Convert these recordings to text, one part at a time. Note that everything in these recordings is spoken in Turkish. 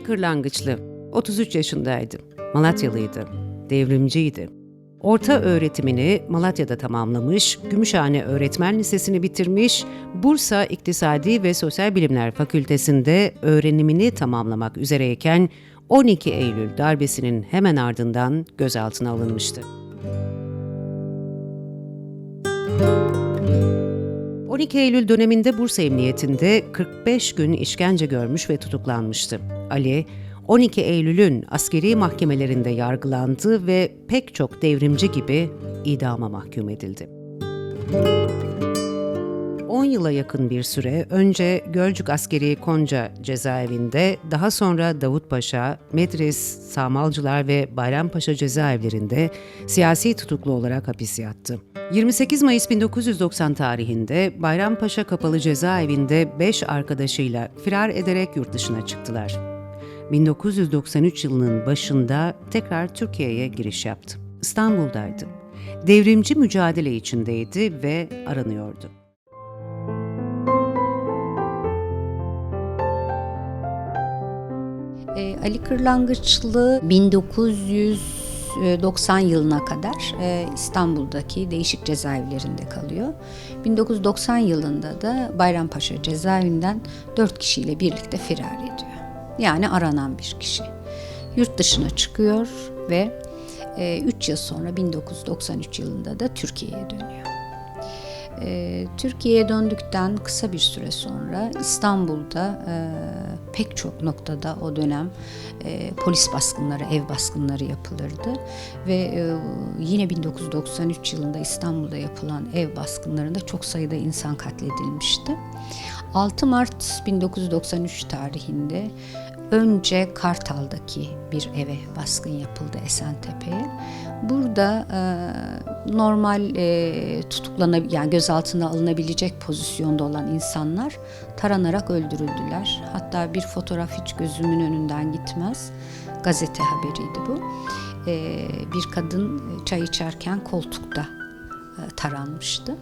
Kırlangıçlı 33 yaşındaydı. Malatyalıydı. Devrimciydi. Orta öğretimini Malatya'da tamamlamış, Gümüşhane Öğretmen Lisesi'ni bitirmiş, Bursa İktisadi ve Sosyal Bilimler Fakültesi'nde öğrenimini tamamlamak üzereyken 12 Eylül darbesinin hemen ardından gözaltına alınmıştı. 12 Eylül döneminde Bursa Emniyetinde 45 gün işkence görmüş ve tutuklanmıştı. Ali, 12 Eylül'ün askeri mahkemelerinde yargılandı ve pek çok devrimci gibi idama mahkum edildi. 10 yıla yakın bir süre önce Gölcük Askeri Konca cezaevinde, daha sonra Davutpaşa, Medres, Samalcılar ve Bayrampaşa cezaevlerinde siyasi tutuklu olarak hapis yattı. 28 Mayıs 1990 tarihinde Bayrampaşa Kapalı Cezaevinde 5 arkadaşıyla firar ederek yurt dışına çıktılar. 1993 yılının başında tekrar Türkiye'ye giriş yaptı. İstanbul'daydı. Devrimci mücadele içindeydi ve aranıyordu. E, Ali Kırlangıçlı 1990 yılına kadar e, İstanbul'daki değişik cezaevlerinde kalıyor. 1990 yılında da Bayrampaşa cezaevinden 4 kişiyle birlikte firar ediyor. Yani aranan bir kişi. Yurt dışına çıkıyor ve 3 yıl sonra 1993 yılında da Türkiye'ye dönüyor. E, Türkiye'ye döndükten kısa bir süre sonra İstanbul'da e, pek çok noktada o dönem e, polis baskınları, ev baskınları yapılırdı ve e, yine 1993 yılında İstanbul'da yapılan ev baskınlarında çok sayıda insan katledilmişti. 6 Mart 1993 tarihinde önce Kartal'daki bir eve baskın yapıldı Esentepe'ye. Burada e, normal e, tutuklanab yani gözaltına alınabilecek pozisyonda olan insanlar taranarak öldürüldüler. Hatta bir fotoğraf hiç gözümün önünden gitmez. Gazete haberiydi bu. E, bir kadın çay içerken koltukta e, taranmıştı.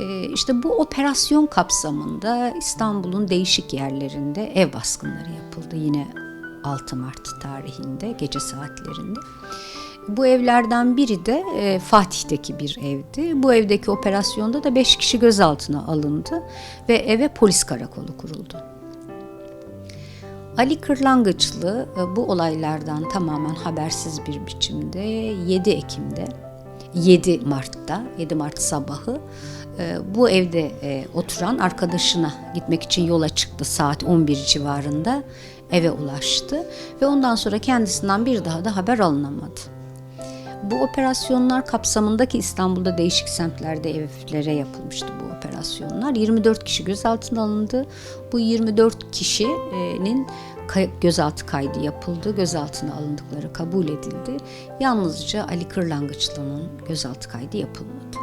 E, işte bu operasyon kapsamında İstanbul'un değişik yerlerinde ev baskınları yapıldı. Yine 6 Mart tarihinde gece saatlerinde. Bu evlerden biri de e, Fatih'teki bir evdi. Bu evdeki operasyonda da 5 kişi gözaltına alındı ve eve polis karakolu kuruldu. Ali Kırlangıçlı e, bu olaylardan tamamen habersiz bir biçimde 7 Ekim'de 7 Mart'ta 7 Mart sabahı bu evde e, oturan arkadaşına gitmek için yola çıktı saat 11 civarında eve ulaştı ve ondan sonra kendisinden bir daha da haber alınamadı. Bu operasyonlar kapsamındaki İstanbul'da değişik semtlerde evlere yapılmıştı bu operasyonlar. 24 kişi gözaltına alındı. Bu 24 kişinin gözaltı kaydı yapıldı. Gözaltına alındıkları kabul edildi. Yalnızca Ali Kırlangıçlı'nın gözaltı kaydı yapılmadı.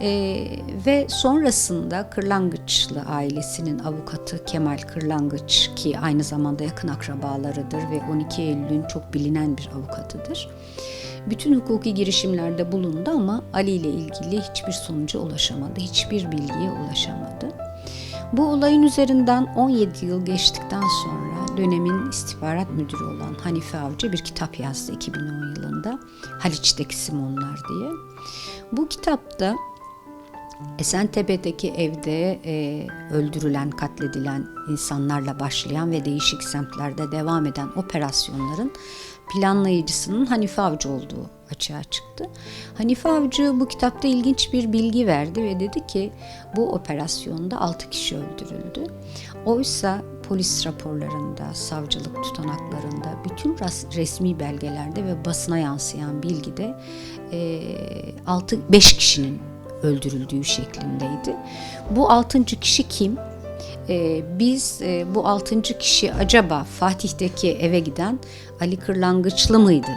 Ee, ve sonrasında Kırlangıçlı ailesinin avukatı Kemal Kırlangıç ki aynı zamanda yakın akrabalarıdır ve 12 Eylül'ün çok bilinen bir avukatıdır. Bütün hukuki girişimlerde bulundu ama Ali ile ilgili hiçbir sonuca ulaşamadı, hiçbir bilgiye ulaşamadı. Bu olayın üzerinden 17 yıl geçtikten sonra dönemin istihbarat müdürü olan Hanife Avcı bir kitap yazdı 2010 yılında. Haliç'teki Simonlar diye. Bu kitapta Esentepe'deki evde e, öldürülen, katledilen insanlarla başlayan ve değişik semtlerde devam eden operasyonların planlayıcısının Hanife Avcı olduğu açığa çıktı. Hanife Avcı bu kitapta ilginç bir bilgi verdi ve dedi ki bu operasyonda 6 kişi öldürüldü. Oysa polis raporlarında, savcılık tutanaklarında, bütün resmi belgelerde ve basına yansıyan bilgide 6 5 kişinin öldürüldüğü şeklindeydi. Bu altıncı kişi kim? Ee, biz e, bu altıncı kişi acaba Fatih'teki eve giden Ali Kırlangıçlı mıydı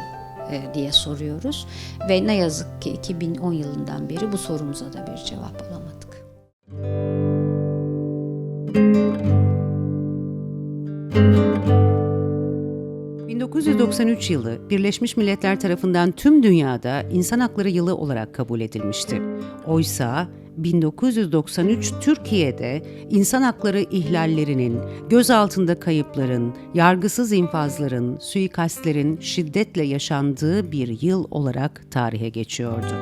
e, diye soruyoruz. Ve ne yazık ki 2010 yılından beri bu sorumuza da bir cevap alamadık. Müzik 1993 yılı Birleşmiş Milletler tarafından tüm dünyada insan hakları yılı olarak kabul edilmişti. Oysa 1993 Türkiye'de insan hakları ihlallerinin, gözaltında kayıpların, yargısız infazların, suikastlerin şiddetle yaşandığı bir yıl olarak tarihe geçiyordu.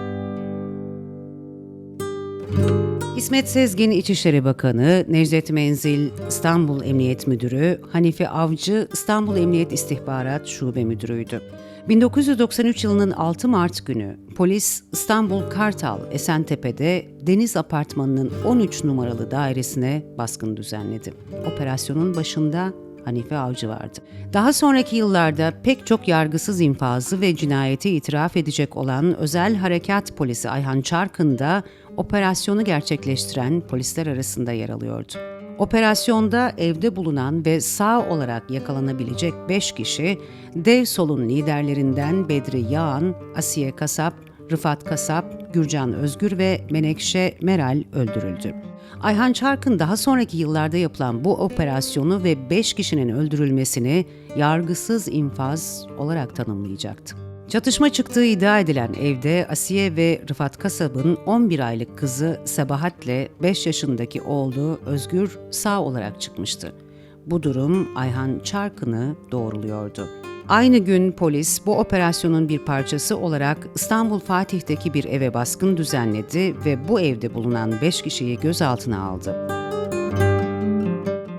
İsmet Sezgin İçişleri Bakanı, Necdet Menzil İstanbul Emniyet Müdürü, Hanife Avcı İstanbul Emniyet İstihbarat Şube Müdürüydü. 1993 yılının 6 Mart günü polis İstanbul Kartal Esentepe'de Deniz Apartmanı'nın 13 numaralı dairesine baskın düzenledi. Operasyonun başında Hanife Avcı vardı. Daha sonraki yıllarda pek çok yargısız infazı ve cinayeti itiraf edecek olan Özel Harekat Polisi Ayhan Çarkın da operasyonu gerçekleştiren polisler arasında yer alıyordu. Operasyonda evde bulunan ve sağ olarak yakalanabilecek 5 kişi, Dev Sol'un liderlerinden Bedri Yağan, Asiye Kasap, Rıfat Kasap, Gürcan Özgür ve Menekşe Meral öldürüldü. Ayhan Çarkın daha sonraki yıllarda yapılan bu operasyonu ve 5 kişinin öldürülmesini yargısız infaz olarak tanımlayacaktı. Çatışma çıktığı iddia edilen evde Asiye ve Rıfat Kasab'ın 11 aylık kızı Sebahat'le 5 yaşındaki oğlu Özgür sağ olarak çıkmıştı. Bu durum Ayhan Çarkın'ı doğruluyordu. Aynı gün polis bu operasyonun bir parçası olarak İstanbul Fatih'teki bir eve baskın düzenledi ve bu evde bulunan 5 kişiyi gözaltına aldı.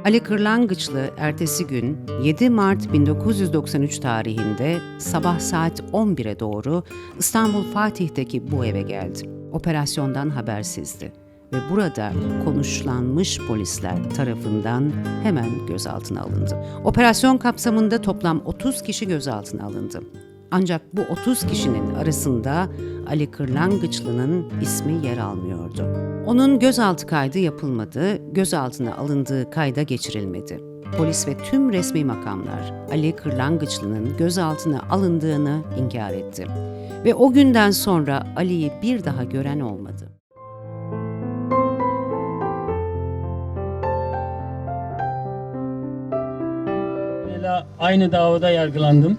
Ali Kırlangıçlı ertesi gün 7 Mart 1993 tarihinde sabah saat 11'e doğru İstanbul Fatih'teki bu eve geldi. Operasyondan habersizdi ve burada konuşlanmış polisler tarafından hemen gözaltına alındı. Operasyon kapsamında toplam 30 kişi gözaltına alındı. Ancak bu 30 kişinin arasında Ali Kırlangıçlı'nın ismi yer almıyordu. Onun gözaltı kaydı yapılmadı, gözaltına alındığı kayda geçirilmedi. Polis ve tüm resmi makamlar Ali Kırlangıçlı'nın gözaltına alındığını inkar etti. Ve o günden sonra Ali'yi bir daha gören olmadı. Aynı davada yargılandım.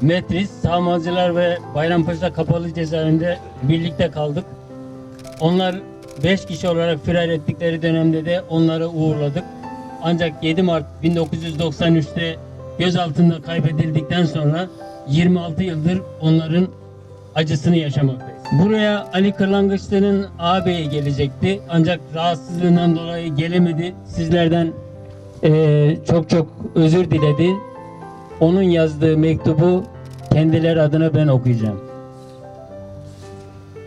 Metris, Sağmalcılar ve Bayrampaşa Kapalı Cezaevinde birlikte kaldık. Onlar 5 kişi olarak firar ettikleri dönemde de onları uğurladık. Ancak 7 Mart 1993'te gözaltında kaybedildikten sonra 26 yıldır onların acısını yaşamaktayız. Buraya Ali Kırlangıçlı'nın ağabeyi gelecekti. Ancak rahatsızlığından dolayı gelemedi. Sizlerden eee, çok çok özür diledi. Onun yazdığı mektubu kendileri adına ben okuyacağım.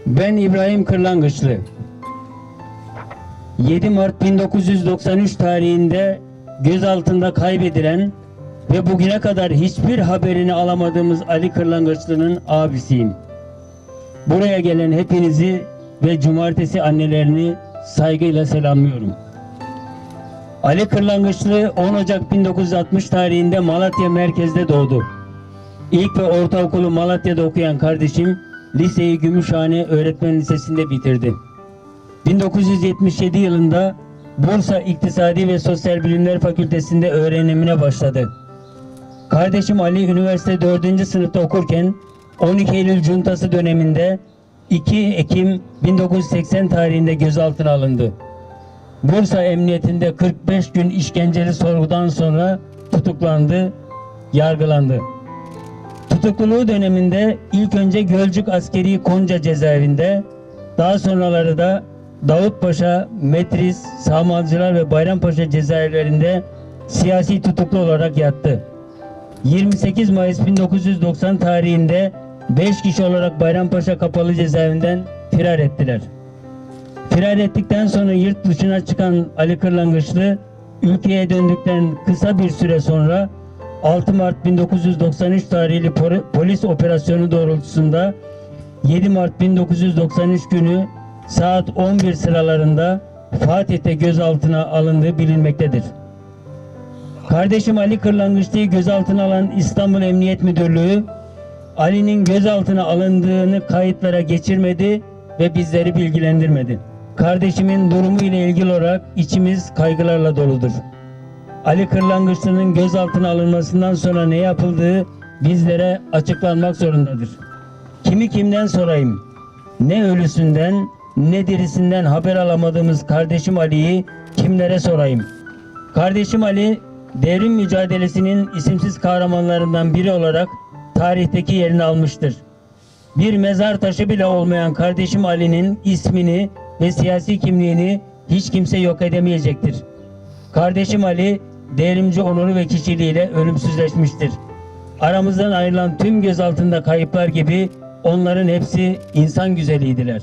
Ben İbrahim Kırlangıçlı. 7 Mart 1993 tarihinde gözaltında kaybedilen ve bugüne kadar hiçbir haberini alamadığımız Ali Kırlangıçlı'nın abisiyim. Buraya gelen hepinizi ve cumartesi annelerini saygıyla selamlıyorum. Ali Kırlangıçlı 10 Ocak 1960 tarihinde Malatya merkezde doğdu. İlk ve ortaokulu Malatya'da okuyan kardeşim liseyi Gümüşhane Öğretmen Lisesi'nde bitirdi. 1977 yılında Bursa İktisadi ve Sosyal Bilimler Fakültesi'nde öğrenimine başladı. Kardeşim Ali üniversite 4. sınıfta okurken 12 Eylül Cuntası döneminde 2 Ekim 1980 tarihinde gözaltına alındı. Bursa Emniyetinde 45 gün işkenceli sorgudan sonra tutuklandı, yargılandı. Tutukluluğu döneminde ilk önce Gölcük Askeri Konca cezaevinde, daha sonraları da Davutpaşa, Metris, Samalcılar ve Bayrampaşa cezaevlerinde siyasi tutuklu olarak yattı. 28 Mayıs 1990 tarihinde 5 kişi olarak Bayrampaşa Kapalı Cezaevinden firar ettiler. Firar ettikten sonra yurt dışına çıkan Ali Kırlangıçlı ülkeye döndükten kısa bir süre sonra 6 Mart 1993 tarihli poli- polis operasyonu doğrultusunda 7 Mart 1993 günü saat 11 sıralarında Fatih'te gözaltına alındığı bilinmektedir. Kardeşim Ali Kırlangıçlı'yı gözaltına alan İstanbul Emniyet Müdürlüğü Ali'nin gözaltına alındığını kayıtlara geçirmedi ve bizleri bilgilendirmedi. Kardeşimin durumu ile ilgili olarak içimiz kaygılarla doludur. Ali Kırlangıçlı'nın gözaltına alınmasından sonra ne yapıldığı bizlere açıklanmak zorundadır. Kimi kimden sorayım? Ne ölüsünden ne dirisinden haber alamadığımız kardeşim Ali'yi kimlere sorayım? Kardeşim Ali, devrim mücadelesinin isimsiz kahramanlarından biri olarak tarihteki yerini almıştır. Bir mezar taşı bile olmayan kardeşim Ali'nin ismini ve siyasi kimliğini hiç kimse yok edemeyecektir. Kardeşim Ali, devrimci onuru ve kişiliğiyle ölümsüzleşmiştir. Aramızdan ayrılan tüm gözaltında kayıplar gibi onların hepsi insan güzeliydiler.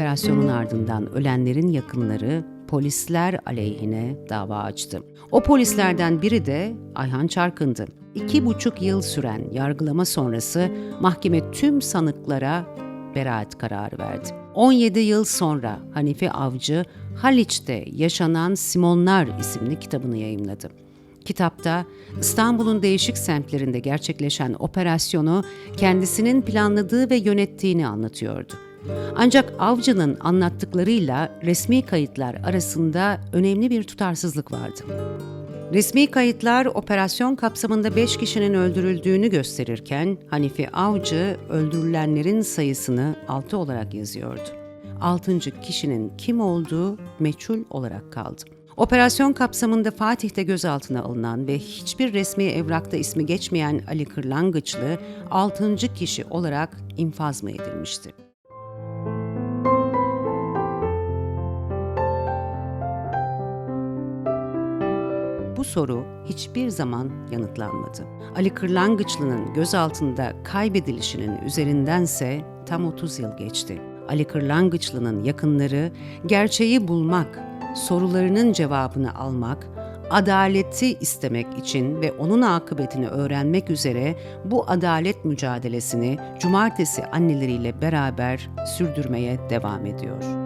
Operasyonun ardından ölenlerin yakınları polisler aleyhine dava açtı. O polislerden biri de Ayhan Çarkın'dı. İki buçuk yıl süren yargılama sonrası mahkeme tüm sanıklara beraat kararı verdi. 17 yıl sonra Hanife Avcı, Haliç'te Yaşanan Simonlar isimli kitabını yayımladı. Kitapta İstanbul'un değişik semtlerinde gerçekleşen operasyonu kendisinin planladığı ve yönettiğini anlatıyordu. Ancak avcının anlattıklarıyla resmi kayıtlar arasında önemli bir tutarsızlık vardı. Resmi kayıtlar operasyon kapsamında 5 kişinin öldürüldüğünü gösterirken Hanifi Avcı öldürülenlerin sayısını 6 olarak yazıyordu. 6. kişinin kim olduğu meçhul olarak kaldı. Operasyon kapsamında Fatih'te gözaltına alınan ve hiçbir resmi evrakta ismi geçmeyen Ali Kırlangıçlı 6. kişi olarak infaz mı edilmişti? Bu soru hiçbir zaman yanıtlanmadı. Ali Kırlangıçlı'nın gözaltında kaybedilişinin üzerindense tam 30 yıl geçti. Ali Kırlangıçlı'nın yakınları gerçeği bulmak, sorularının cevabını almak, adaleti istemek için ve onun akıbetini öğrenmek üzere bu adalet mücadelesini cumartesi anneleriyle beraber sürdürmeye devam ediyor.